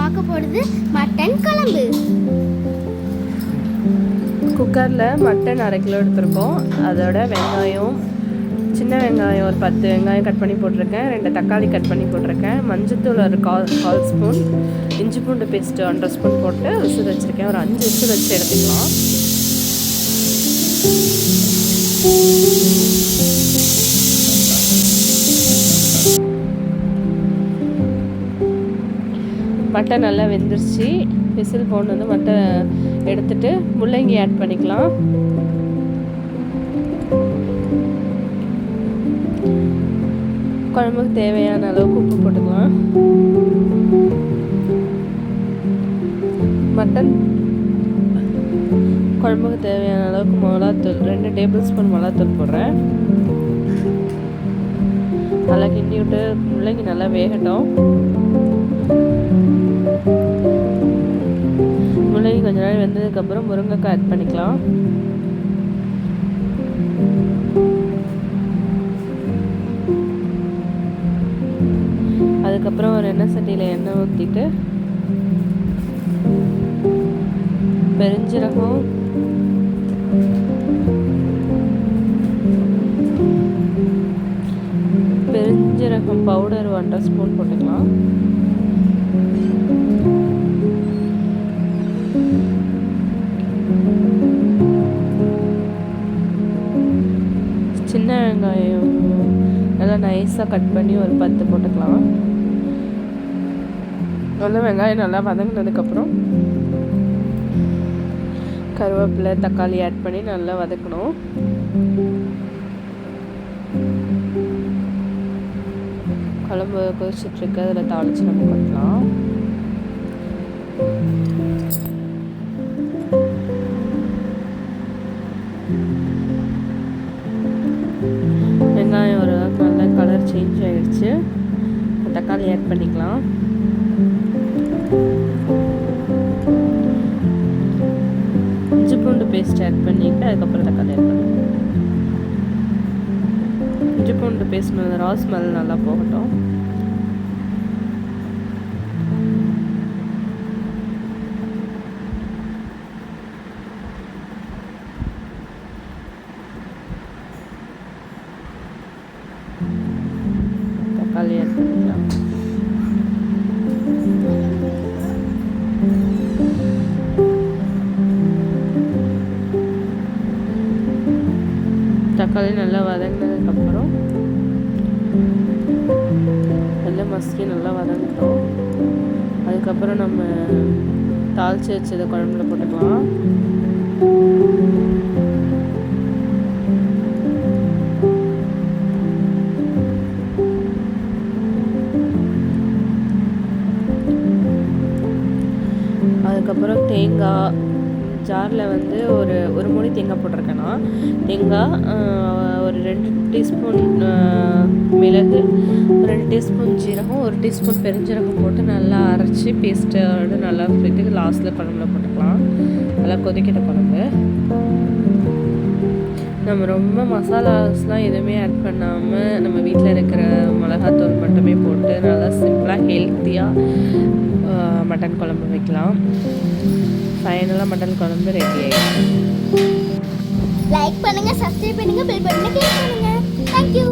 பார்க்க போகிறது மட்டன் குழம்பு. குக்கரில் மட்டன் அரை கிலோ எடுத்திருக்கோம். அதோட வெங்காயம் சின்ன வெங்காயம் ஒரு பத்து வெங்காயம் கட் பண்ணி போட்டிருக்கேன். ரெண்டு தக்காளி கட் பண்ணி போட்டிருக்கேன். மஞ்சத்தூள் ஒரு கால் கால் ஸ்பூன் இஞ்சி பூண்டு பேஸ்ட்டு ஒன்றரை ஸ்பூன் போட்டு விசில் வச்சுருக்கேன். ஒரு அஞ்சு விசில் வச்சு எடுத்துக்கலாம். மட்டன் நல்லா வெந்துருச்சு. விசில் போனது மட்டன் எடுத்துட்டு முள்ளங்கி ஆட் பண்ணிக்கலாம். குழம்புக்கு தேவையான அளவுக்கு உப்பு போட்டுக்கலாம். மட்டன். குழம்புக்கு தேவையான அளவுக்கு மிளகாத்தூள் ரெண்டு டேபிள் ஸ்பூன் மிளகாத்தூள் போடுறேன். நல்லா கிண்டி விட்டு முள்ளங்கி நல்லா வேகட்டும். முள்ளங்கி கொஞ்ச நேரம் வெந்ததுக்கப்புறம் முருங்கைக்காய் ஆட் பண்ணிக்கலாம். அதுக்கப்புறம் ஒரு எண்ணெய் சட்டியில் எண்ணெய் ஊற்றிட்டு பெருஞ்சீரகம் பெருஞ்சீரகம் பவுடர் ஒன்றரை ஸ்பூன் போட்டுக்கலாம். வெங்காயம் நல்லா நைஸாக கட் பண்ணி ஒரு பத்து போட்டுக்கலாம். நல்லா வெங்காயம் நல்லா வதங்கினதுக்கப்புறம் கருவேப்பிலை தக்காளி ஆட் பண்ணி நல்லா வதக்கணும். குழம்பு கொதிச்சிட்ருக்கு அதில் தாளித்து நம்ம கொட்டலாம். சேஞ்ச் ஆகிடுச்சு தக்காளி ஆட் பண்ணிக்கலாம். இஞ்சி பூண்டு பேஸ்ட் ஆட் பண்ணிவிட்டு அதுக்கப்புறம் தக்காளி ஆட் பண்ணணும் இஞ்சி பூண்டு பேஸ்ட் ரா ஸ்மெல் நல்லா போகட்டும். தக்காளி ஆட் தக்காளி நல்லா வதங்கினதுக்கப்புறம் நல்லா மசிக்கி நல்லா வதங்கட்டும். அதுக்கப்புறம் நம்ம தாளித்து வச்சதை குழம்புல போட்டுக்கலாம். அதுக்கப்புறம் தேங்காய் ஜாரில் வந்து ஒரு ஒரு மூணு தேங்காய் போட்டிருக்கேன்னா தேங்காய் ஒரு ரெண்டு டீஸ்பூன் மிளகு ரெண்டு டீஸ்பூன் ஜீரகம் ஒரு டீஸ்பூன் பெருஞ்சீரகம் போட்டு நல்லா அரைச்சி பேஸ்ட்டோடு நல்லா போயிட்டு லாஸ்ட்டில் குழம்புல போட்டுக்கலாம். நல்லா கொதிக்கிட்ட குழம்பு. நம்ம ரொம்ப மசாலாஸ்லாம் எதுவுமே ஆட் பண்ணாமல் நம்ம வீட்டில் இருக்கிற மிளகாத்தூள் மட்டுமே போட்டு நல்லா சிம்பிளாக ஹெல்த்தியாக மட்டன் குழம்பு வைக்கலாம். ஃபைனலாக மட்டன் குழம்பு ரெடி ஆகிடும் லைக் பண்ணுங்கள் சப்ஸ்கிரைப் பண்ணுங்க பில் பண்ணுங்கள் கிளிக் பண்ணுங்க. தேங்க்யூ